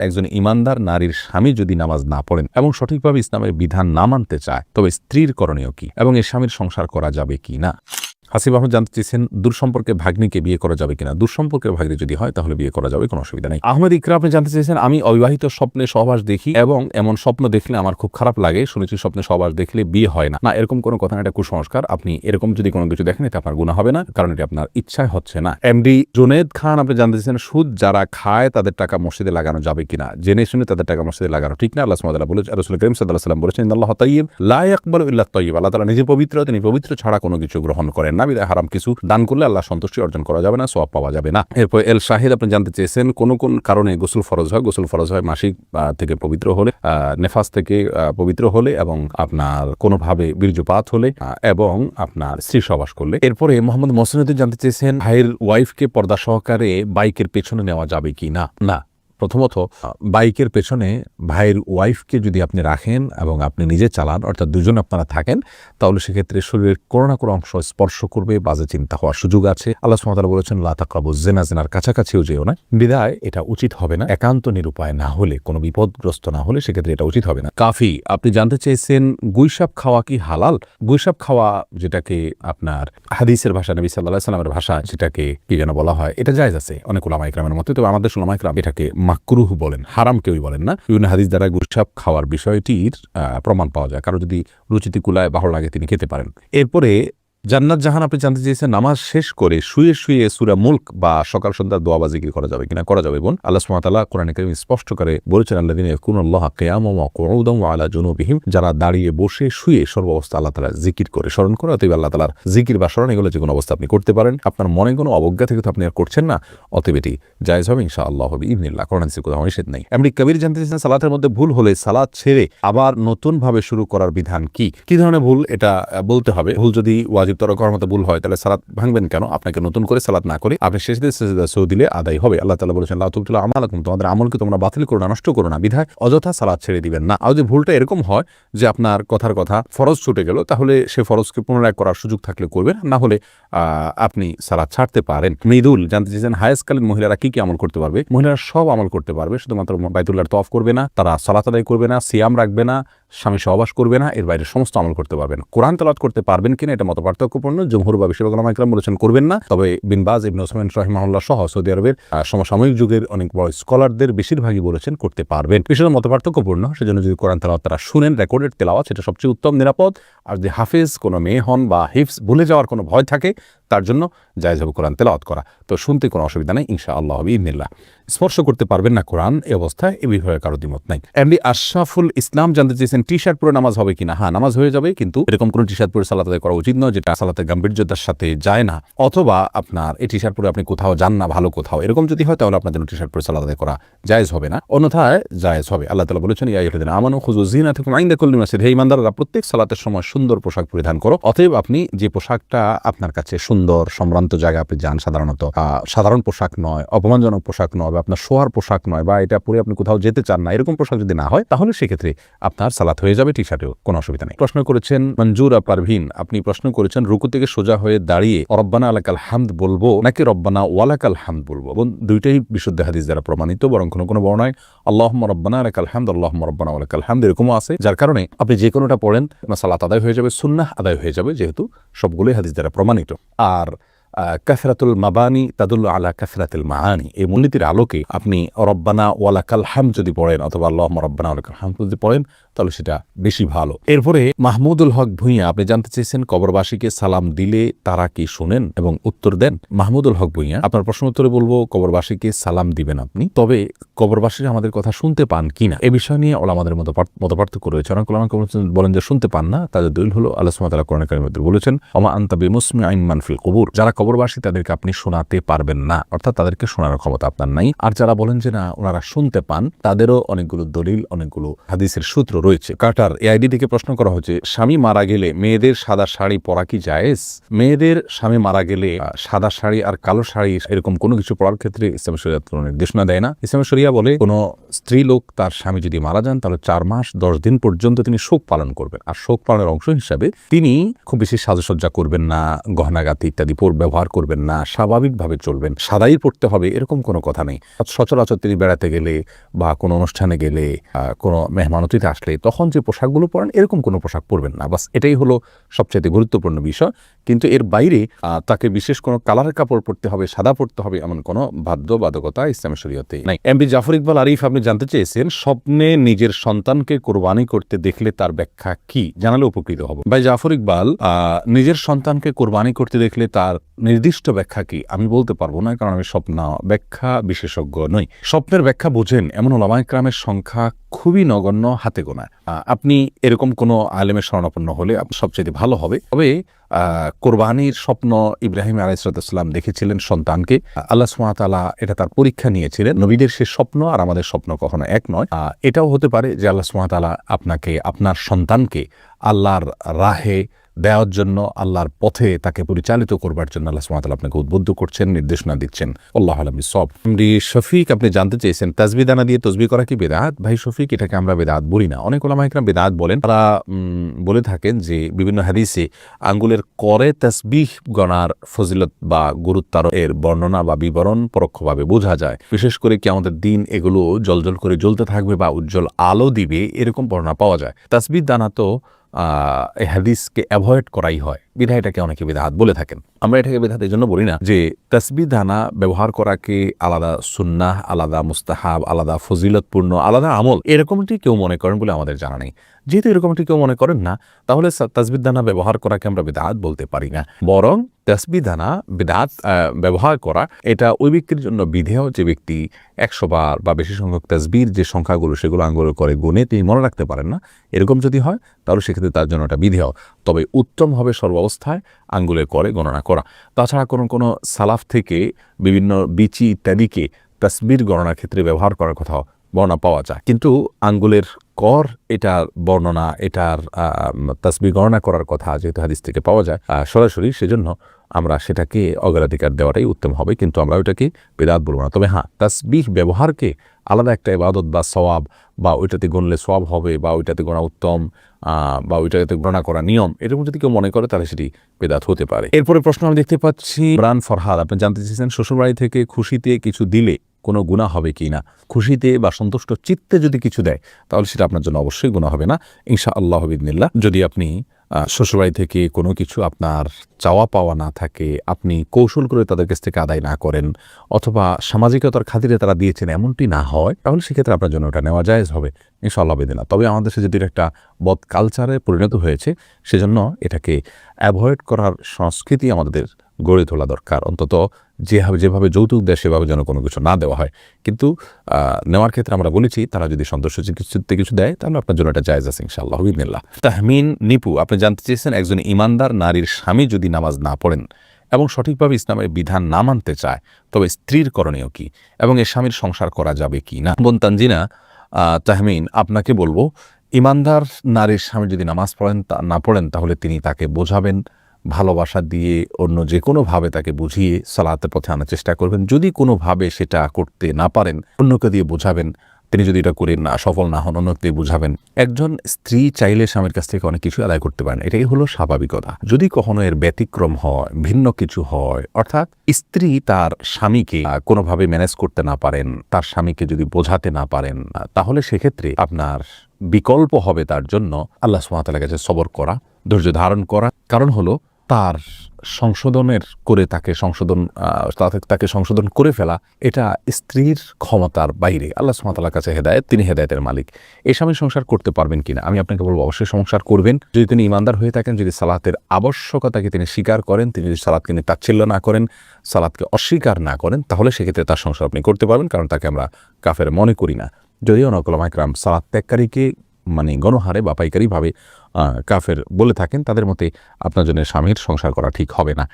একজন ইমানদার নারীর স্বামী যদি নামাজ না পড়েন এবং সঠিকভাবে ইসলামের বিধান না মানতে চায়, তবে স্ত্রীর করণীয় কি এবং এই স্বামীর সংসার করা যাবে কি না? হাসিব আহমদ জানতে চেয়েছেন দূর সম্পর্কে ভাগ্নিকে বিয়ে করা যাবে কিনা? দূর সম্পর্কের ভাগ্নি যদি হয় তাহলে বিয়ে করা যাবে কোনো অসুবিধা নেই। আহমেদ ইকরা আপনি জানতে চেয়েছেন আমি অবিবাহিত স্বপ্নে সহবাস দেখি এবং এমন স্বপ্ন দেখলে আমার খুব খারাপ লাগে। শুনেছি স্বপ্নে সহবাস দেখলে বিয়ে হয় না। না এরকম কোনো কথা না, এটা কুসংস্কার। আপনি এরকম যদি কোনো কিছু দেখেন এটা আপনার গুণা হবে না কারণ এটি আপনার ইচ্ছায় হচ্ছে না। এমডি জুনেদ খান আপনি জানতে চেয়েছেন সুদ যারা খায় তাদের টাকা মসজিদে লাগানো যাবে কিনা? জেনে শুনে তাদের টাকা মসজিদে লাগানো ঠিক না। আল্লাহ সুমাদাল্লাহ বলে রসুল করিম সাল্লাহ সাল্লাম বলেছেন আল্লাহ তৈব লা ইয়াকবালু ইল্লা তৈব আল্লাহ তালা নিজে পবিত্র তিনি পবিত্র ছাড়া কোনো কিছু গ্রহণ করেন না, বিদায় হারাম কিছু দান করলে আল্লাহ সন্তুষ্টি অর্জন করা যাবে না সব পাওয়া যাবে না। এরপর এল শাহিদ, আপনি জানতে চেয়েছেন কোন কোন কারণে গোসল ফরজ হয়? গোসল ফরজ হয় মাসিক থেকে পবিত্র হলে নেফাস থেকে পবিত্র হলে এবং আপনার কোনোভাবে বীর্যপাত হলে এবং আপনার স্ত্রী সবাস করলে। এরপরে মোহাম্মদ মসনুদ্দিন জানতে চেয়েছেন, ভাইয়ের ওয়াইফকে পর্দা সহকারে বাইকের পেছনে নেওয়া যাবে কি না? না। প্রথমত বাইকের পেছনে ভাইয়ের ওয়াইফকে যদি আপনি রাখেন এবং আপনি নিজে চালান, অর্থাৎ দুজন আপনারা থাকেন, তাহলে সেক্ষেত্রে শরীরের কোনো না কোনো অংশ স্পর্শ করবে, বাজে চিন্তা হওয়ার সুযোগ আছে। আল্লাহ সুমতাল বলেছেন লাতাকাবু জেনা জেনার কাছাকাছিও যেও না। বিদায়, এটা উচিত হবে না। একান্ত নিরুপায় না হলে, কোনো বিপদগ্রস্ত না হলে সেক্ষেত্রে এটা উচিত হবে না। কাফি, আপনি জানতে চেয়েছেন গুইসাপ খাওয়া কি হালাল? গুইসাপ খাওয়া যেটাকে আপনার হাদিসের ভাষা নবী সাল্লাহ সাল্লামের ভাষা যেটাকে কি যেন বলা হয়, এটা জায়জ আছে অনেক ওলামা ইকরামের মধ্যে। তবে আমাদের ওলামা এটাকে মাকরুহ বলেন, হারাম কেউই বলেন না। বিভিন্ন হাদিস দ্বারা গুসাপ খাওয়ার বিষয়টির প্রমাণ পাওয়া যায়। কারও যদি রুচিতে কুলায় বাহর লাগে তিনি খেতে পারেন। এরপরে জান্নাত জাহান আপনি জানতে চেয়েছেন, নামাজ শেষ করে শুয়ে শুয়ে সুরা মুল্ক বা সকাল সন্ধ্যা দোয়া বা জিকির করা যাবে কিনা? করা যাবে বোন। আল্লাহ সুমাতাল্লাহ কোরআন করিম স্পষ্ট করে বলেছেন আল্লাহ দিন কুনুল্লাহ কেয়াম কৌদম আলা জনুবিহিম, যারা দাঁড়িয়ে বসে শুয়ে সর্বাবস্থা আল্লাহ তালা জিকির করে স্মরণ করে, অতএব আল্লাহ তালার জিকির বা স্মরণ এগুলো যে কোনো অবস্থা আপনি করতে পারেন। আপনার মনে কোনো অবজ্ঞা থেকে তো আপনি আর করছেন না, অতএব এটি জায়জ হবে ইনশা আল্লাহ হবে ইবনিল্লাহ কোরআন হাদিসে কোথাও নিষেধ নেই। এমনি কবির জানতে চেয়েছেন, সালাতের মধ্যে ভুল হলে সালাত ছেড়ে আবার নতুন ভাবে শুরু করার বিধান কি? কি ধরনের ভুল? এটা বলতে হবে। ভুল যদি ওয়াজিব তর করার মতো ভুল হয়, তাহলে সালাত ভাঙবেন কেন? আপনাকে নতুন করে সালাত না করে আপনি শেষ দিয়ে সেজদা দিলে আদায় হবে। আল্লাহ তালা বলেছেন আল্লাহ আমালাকুম, তোমাদের আমলকে তোমরা বাতিল করো না, নষ্ট করো না। বিধায় অযথা সালাদ ছেড়ে দিবেন না। আর যদি ভুলটা এরকম হয় যে আপনার কথার কথা ফরজ ছুটে গেল, তাহলে সে ফরজকে পুনরায় করার সুযোগ থাকলে করবেন। না হলে আপনি সালাদ ছাড়তে পারেন। মৃদুল জানতে চেয়েছেন, হায়াসকালীন মহিলারা কি কি আমল করতে পারবে? মহিলারা সব আমল করতে পারবে, শুধুমাত্র বাইতুল্লাহর তফ করবে না, তারা সালাত আদায় করবে না, সিয়াম রাখবে না স্বামী সহবাস করবে না, এর বাইরে সমস্ত আমল করতে পারবেন কোরআন তালাত করতে পারবেন কিনা এটা মত পার্থক্যপূর্ণ জমহুর বা বিশ্ববাগ ইকরাম বলেছেন করবেন না। তবে বিনবাজ ইবন ওসমান রহিমাহুল্লাহ সহ সৌদি আরবের সমসাময়িক যুগের অনেক বড় স্কলারদের বেশিরভাগই বলেছেন করতে পারবেন। বিষয়টা মত পার্থক্যপূর্ণ, সেজন্য যদি কোরআন তালাত তারা শুনেন, রেকর্ডেড তেলাওয়াত, সেটা সবচেয়ে উত্তম, নিরাপদ। আর যদি হাফেজ কোনো মেয়ে হন বা হিফস ভুলে যাওয়ার কোনো ভয় থাকে তার জন্য জায়জ হবে কোরআন তেলাওয়াত করা। তো শুনতে কোনো অসুবিধা নেই ইনশা আল্লাহ হবে ইবনিল্লাহ। স্পর্শ করতে পারবেন না কোরআন এই অবস্থায় এ বিষয়ে কারও দ্বিমত নাই। এমনি আশরাফুল ইসলাম জানতে চেয়েছেন টি শার্ট পরে নামাজ হবে কিনা? হ্যাঁ নামাজ হয়ে যাবে, কিন্তু এরকম কোনো টি শার্ট পরে সালাত করা উচিত নয়, যেটা সালাতের গাম্ভীর্যতার সাথে যায় না। অথবা আপনার এই টি শার্ট পরে আপনি কোথাও যান না, ভালো কোথাও। এরকম যদি হয়, তাহলে আপনার জন্য টি শার্ট পরে সালাত করা জায়েজ হবে না। অন্যথায় জায়েজ হবে। আল্লাহ তালা বলেছেন, ইয়া ইহুদিন আমানু খুজু জিনা থেকে আইন্দা কল্লি মাসিদ হে ইমানদাররা প্রত্যেক সালাতের সময় সুন্দর পোশাক পরিধান করো। অতএব আপনি যে পোশাকটা আপনার কাছে সুন্দর সম্ভ্রান্ত জায়গায় আপনি যান সাধারণত। সাধারণ পোশাক নয়, অপমানজনক পোশাক নয়, বা আপনার শোয়ার পোশাক নয়, বা এটা পরে আপনি কোথাও যেতে চান না, এরকম পোশাক যদি না হয়, তাহলে সেক্ষেত্রে আপনার সালাত হয়ে যাবে টি শার্টেও কোনো অসুবিধা নেই। প্রশ্ন করেছেন মঞ্জুরা পারভিন, আপনি প্রশ্ন করেছেন রুকু থেকে সোজা হয়ে দাঁড়িয়ে রব্বানা আলাকাল হামদ বলব, নাকি রব্বানা ওয়ালাকাল হামদ বলব? এবং দুইটাই বিশুদ্ধ হাদিস দ্বারা প্রমাণিত, বরং কোনো কোনো বর্ণায় আল্লাহ রব্বানা আলাকাল হামদ আল্লাহ রব্বানা ওয়ালাকাল হামদ এরকমও আছে, যার কারণে আপনি যে কোনোটা পড়েন সালাত আদায় হয়ে যাবে, সুন্নাহ আদায় হয়ে যাবে, যেহেতু সবগুলোই হাদিস দ্বারা প্রমাণিত। আর dar কাসরাতুল মাবানি তাদুল্ল আলা কাসরাতুল মাহানি এই মূলনীতির আলোকে আপনি রব্বানা ওয়ালাকাল হাম যদি পড়েন অথবা আল্লাহ রব্বানা ওয়ালাকাল হাম যদি পড়েন, তাহলে সেটা বেশি ভালো। এরপরে মাহমুদুল হক ভূঁইয়া, আপনি জানতে চেয়েছেন কবরবাসীকে সালাম দিলে তারা কি শুনেন এবং উত্তর দেন? মাহমুদুল হক ভূঁইয়া, আপনার প্রশ্ন উত্তরে বলব, কবরবাসীকে সালাম দিবেন আপনি। তবে কবরবাসীরা আমাদের কথা শুনতে পান কিনা এ বিষয় নিয়ে ওলামাদের মতো পার্থ- মত পার্থক্য রয়েছে। অনেক ওলামা বলেন যে, শুনতে পান না। তাদের দলিল হলো আল্লাহ সুমাতালা কোরআন মধ্যে বলেছেন অমা আন্তা বেমুসমি আইন মানফিল কবুর। যারা কবরবাসী তাদেরকে আপনি শোনাতে পারবেন না, অর্থাৎ তাদেরকে শোনার ক্ষমতা আপনার নাই। আর যারা বলেন যে না, ওনারা শুনতে পান, তাদেরও অনেকগুলো দলিল, অনেকগুলো হাদিসের সূত্র রয়েছে। কাটার, এআইডি থেকে প্রশ্ন করা হচ্ছে, স্বামী মারা গেলে মেয়েদের সাদা শাড়ি পরা কি জায়েজ? মেয়েদের স্বামী মারা গেলে সাদা শাড়ি আর কালো শাড়ি এরকম কোনো কিছু পড়ার ক্ষেত্রে ইসলাম শরিয়া কোনো নির্দেশনা দেয় না। ইসলাম শরিয়া বলে, কোনো স্ত্রী লোক তার স্বামী যদি মারা যান, তাহলে চার মাস, দশ দিন পর্যন্ত তিনি শোক পালন করবেন। আর শোক পালনের অংশ হিসাবে তিনি খুব বেশি সাজসজ্জা করবেন না, গহনাগাতি ইত্যাদি ব্যবহার করবেন না, স্বাভাবিকভাবে চলবেন, সাদাই পড়তে হবে, এরকম কোনো কথা নেই। সচরাচর তিনি বেড়াতে গেলে বা কোনো অনুষ্ঠানে গেলে কোনো মেহমানতিতে আসলে তখন যে পোশাকগুলো পরেন, এরকম কোনো পোশাক পরবেন না। বাস এটাই হলো সবচেয়ে গুরুত্বপূর্ণ বিষয়। কিন্তু এর বাইরে তাকে বিশেষ কোনো কালারের কাপড় পরতে হবে, সাদা পরতে হবে, এমন কোনো বাধ্যবাধকতা ইসলামের শরীয়তে নাই। এমবি জাফর ইকবাল আরিফ, আপনি জানতে চেয়েছেন, স্বপ্নে নিজের সন্তানকে কোরবানি করতে দেখলে তার ব্যাখ্যা কি? জানালে উপকৃত হব। ভাই জাফর ইকবাল নিজের সন্তানকে কোরবানি করতে দেখলে তার নির্দিষ্ট ব্যাখ্যা কি? আমি বলতে পারব না, কারণ আমি স্বপ্ন, ব্যাখ্যা বিশেষজ্ঞ নই। স্বপ্নের ব্যাখ্যা বোঝেন এমন ওলামায় ক্রামের সংখ্যা খুবই নগণ্য, হাতে গোনা। আপনি এরকম কোনো আলেমের শরণাপন্ন হলে সবচেয়ে ভালো হবে। তবে কোরবানির স্বপ্ন ইব্রাহিম আলাইসালাম দেখেছিলেন সন্তানকে। আল্লাহ সুমাতালা এটা তার পরীক্ষা নিয়েছিলেন। নবীদের সে স্বপ্ন আর আমাদের স্বপ্ন কখনো এক নয়। এটাও হতে পারে যে আল্লাহ সুমাতালা আপনাকে, আপনার সন্তানকে আল্লাহর রাহে দেওয়ার জন্য আল্লাহর পথে তাকে পরিচালিত করবার জন্য আল্লাহ সুমাতালা আপনাকে উদ্বুদ্ধ করছেন, নির্দেশনা দিচ্ছেন। আল্লাহ আলমী সব। শফিক, আপনি জানতে চেয়েছেন তাজবিদানা দিয়ে তসবি করা কি বেদাত? ভাই শফিক, এটাকে আমরা বেদাত বলি না। অনেক ওলামাইকরাম বেদাত বলেন। তারা বলে থাকেন যে বিভিন্ন হাদিসে আঙ্গুলের করে তসবিহ গণার ফজিলত বা গুরুত্বার এর বর্ণনা বা বিবরণ পরোক্ষভাবে বোঝা যায়। বিশেষ করে কি আমাদের দিন এগুলো জলজল করে জ্বলতে থাকবে বা উজ্জ্বল আলো দিবে, এরকম বর্ণনা পাওয়া যায়। তাসবিদ দানা তো হাদিসকে অ্যাভয়েড করাই হয়। বিধায় এটাকে অনেকে বিধাত বলে থাকেন। আমরা এটাকে বিধাত এই জন্য বলি না যে তসবি দানা ব্যবহার করাকে আলাদা সুন্নাহ আলাদা মুস্তাহাব আলাদা ফজিলতপূর্ণ আলাদা আমল এরকমটি কেউ মনে করেন বলে আমাদের জানা নেই। যেহেতু এরকমটি কেউ মনে করেন না তাহলে তাসবিদ দানা ব্যবহার করাকে আমরা বেদাত বলতে পারি না। বরং তসবি দানা আহ, ব্যবহার করা এটা ওই ব্যক্তির জন্য বিধেয় যে ব্যক্তি একশো বার বা বেশি সংখ্যক তসবির যে সংখ্যাগুলো সেগুলো আঙ্গুল করে গুনে তিনি মনে রাখতে পারেন না। এরকম যদি হয় তাহলে সেক্ষেত্রে তার জন্য এটা বিধেয়। তবে উত্তম হবে সর্বাবস্থায় আঙ্গুলের করে গণনা করা। তাছাড়া কোনো কোনো সালাফ থেকে বিভিন্ন বিচি ইত্যাদিকে তসবির গণনার ক্ষেত্রে ব্যবহার করার কথাও বর্ণনা পাওয়া যায়। কিন্তু আঙ্গুলের কর এটার বর্ণনা, এটার তসবি গণনা করার কথা যেহেতু হাদিস থেকে পাওয়া যায় সরাসরি সেজন্য আমরা সেটাকে অগ্রাধিকার দেওয়াটাই উত্তম হবে। কিন্তু আমরা ওইটাকে বেদাত বলব না। তবে হ্যাঁ তসবিহ ব্যবহারকে আলাদা একটা ইবাদত বা সওয়াব বা ওইটাতে গণলে সওয়াব হবে বা ওইটাতে গণা উত্তম বা ওইটাতে গণনা করা নিয়ম, এরকম যদি কেউ মনে করে তাহলে সেটি বেদাত হতে পারে। এরপরে প্রশ্ন আমি দেখতে পাচ্ছি, ইমরান ফরহাদ, আপনি জানতে চেয়েছেন শ্বশুরবাড়ি থেকে খুশিতে কিছু দিলে কোনো গুণা হবে কি না? খুশিতে বা সন্তুষ্ট চিত্তে যদি কিছু দেয়, তাহলে সেটা আপনার জন্য অবশ্যই গুণা হবে না। ইনশা আল্লাহ যদি আপনি শ্বশুরবাড়ি থেকে কোনো কিছু আপনার চাওয়া পাওয়া না থাকে, আপনি কৌশল করে তাদের কাছ থেকে আদায় না করেন অথবা সামাজিকতার খাতিরে তারা দিয়েছেন এমনটি না হয়, তাহলে সেক্ষেত্রে আপনার জন্য ওটা নেওয়া যায় হবে। ইনশাল্লাহ বেদিনা। তবে আমাদের দেশে যদি একটা বদ কালচারে পরিণত হয়েছে, সেজন্য এটাকে অ্যাভয়েড করার সংস্কৃতি আমাদের গড়ে তোলা দরকার। অন্তত যেভাবে যেভাবে যৌতুক দেয়, সেভাবে যেন কোনো কিছু না দেওয়া হয়। কিন্তু নেওয়ার ক্ষেত্রে আমরা বলেছি, তারা যদি সন্তোষ চিকিৎসিতে কিছু দেয়, তাহলে আপনার জন্য এটা জায়জ আছে, ইনশাআল্লাহ বিদিনিল্লাহ তাহমিন নিপু, আপনি জানতে চেয়েছেন, একজন ইমানদার নারীর স্বামী যদি নামাজ না পড়েন এবং সঠিকভাবে ইসলামের বিধান না মানতে চায়, তবে স্ত্রীর করণীয় কি? এবং এর স্বামীর সংসার করা যাবে কি না? বোন তানজিনা তাহমিন, আপনাকে বলব, ইমানদার নারীর স্বামী যদি নামাজ পড়েন, তা, না পড়েন, তাহলে তিনি তাকে বোঝাবেন। ভালোবাসা দিয়ে অন্য যে কোনোভাবে তাকে বুঝিয়ে সালাতের পথে আনার চেষ্টা করবেন। যদি কোনোভাবে সেটা করতে না পারেন, অন্যকে দিয়ে বোঝাবেন, তিনি যদি এটা করে না, সফল না হন, অন্যকে দিয়ে বুঝাবেন। একজন স্ত্রী চাইলে স্বামীর কাছ থেকে অনেক কিছু আদায় করতে পারেন। এটাই হলো স্বাভাবিকতা। যদি কখনো এর ব্যতিক্রম হয়, ভিন্ন কিছু হয়, অর্থাৎ স্ত্রী তার স্বামীকে কোনোভাবে ম্যানেজ করতে না পারেন, তার স্বামীকে যদি বোঝাতে না পারেন, তাহলে সেক্ষেত্রে আপনার বিকল্প হবে তার জন্য আল্লাহ সুমাতালের কাছে সবর করা, ধৈর্য ধারণ করা। কারণ হলো তার সংশোধনের করে তাকে সংশোধন তাকে- সংশোধন করে ফেলা, এটা স্ত্রীর ক্ষমতার বাইরে। আল্লাহ সুমাতালার কাছে হেদায়ত, তিনি হেদায়তের মালিক। এই স্বামী সংসার করতে পারবেন কিনা? আমি আপনাকে বলব, অবশ্যই সংসার করবেন। যদি তিনি ইমানদার হয়ে থাকেন, যদি সালাতের আবশ্যকতাকে তিনি স্বীকার করেন, তিনি যদি সালাদকে নিয়ে তাচ্ছিল্য না করেন সালাদকে অস্বীকার না করেন, তাহলে সেক্ষেত্রে তার সংসার আপনি করতে পারবেন, কারণ তাকে আমরা কাফের মনে করি না। যদিও নকলামাইকরাম সালাদ ত্যাগকারীকে মানে গণহারে বা পাইকারিভাবে কাফের বলে থাকেন তাদের মতে আপনার জন্য স্বামীর সংসার করা ঠিক হবে না।